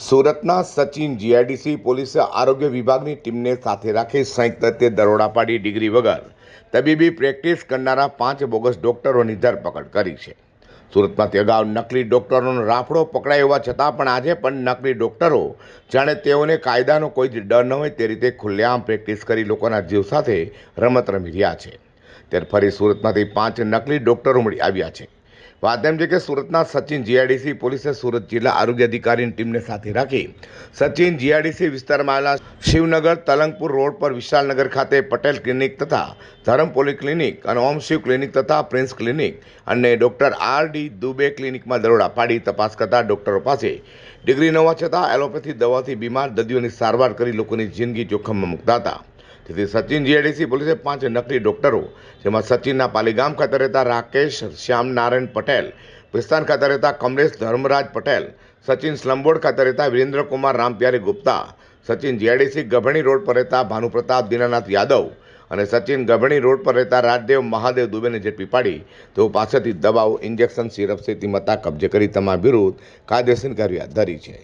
સુરતના સચિન જીઆઈડીસી પોલીસે આરોગ્ય વિભાગની ટીમને સાથે રાખી સંયુક્ત રીતે દરોડા પાડી ડિગ્રી વગર તબીબી પ્રેક્ટિસ કરનારા પાંચ બોગસ ડોક્ટરોની ધરપકડ કરી છે. સુરતમાંથી અગાઉ નકલી ડોક્ટરોનો રાફડો પકડાય હોવા છતાં પણ આજે પણ નકલી ડોક્ટરો, જાણે તેઓને કાયદાનો કોઈ જ ડર ન હોય તે રીતે ખુલ્લેઆમ પ્રેક્ટિસ કરી લોકોના જીવ સાથે રમત રમી રહ્યા છે. ત્યારે ફરી સુરતમાંથી પાંચ નકલી ડોક્ટરો મળી આવ્યા છે. વાત એમ છે કે સુરતના સચિન જીઆઈડીસી પોલીસે સુરત જિલ્લા આરોગ્ય અધિકારીની ટીમને સાથે રાખી સચિન જીઆઈડીસી વિસ્તારમાં આવેલા શિવનગર તલંગપુર રોડ પર વિશાલનગર ખાતે પટેલ ક્લિનિક તથા ધરમ પોલી ક્લિનિક અને ઓમ શિવ ક્લિનિક તથા પ્રિન્સ ક્લિનિક અને ડૉક્ટર આર ડી દુબે ક્લિનિકમાં દરોડા પાડી તપાસ કરતા ડૉક્ટરો પાસે ડિગ્રી ન હોવા છતાં એલોપેથી દવાથી બીમાર દર્દીઓની સારવાર કરી લોકોની જિંદગી જોખમમાં મૂકતા હતા. તેથી સચિન જીઆઈડીસી પોલીસે પાંચ નકલી ડોક્ટરો, જેમાં સચિનના પાલીગામ ખાતે રહેતા રાકેશ શ્યામનારાયણ પટેલ, પિસ્તાન ખાતે રહેતા કમલેશ ધર્મરાજ પટેલ, સચિન સ્લંબોડ ખાતે રહેતા વિરેન્દ્રકુમાર રામપ્યારી ગુપ્તા, સચિન જીઆઈડીસી ગભણી રોડ પર રહેતા ભાનુપ્રતાપ દીનાનાથ યાદવ અને સચિન ગભણી રોડ પર રહેતા રાજદેવ મહાદેવ દુબેને ઝડપી પાડી તેઓ પાસેથી દવાઓ, ઇન્જેક્શન, સિરપ, સેતી મત્તા કબજે કરી તમામ વિરુદ્ધ કાયદેસર કાર્યવાહી ધરી છે.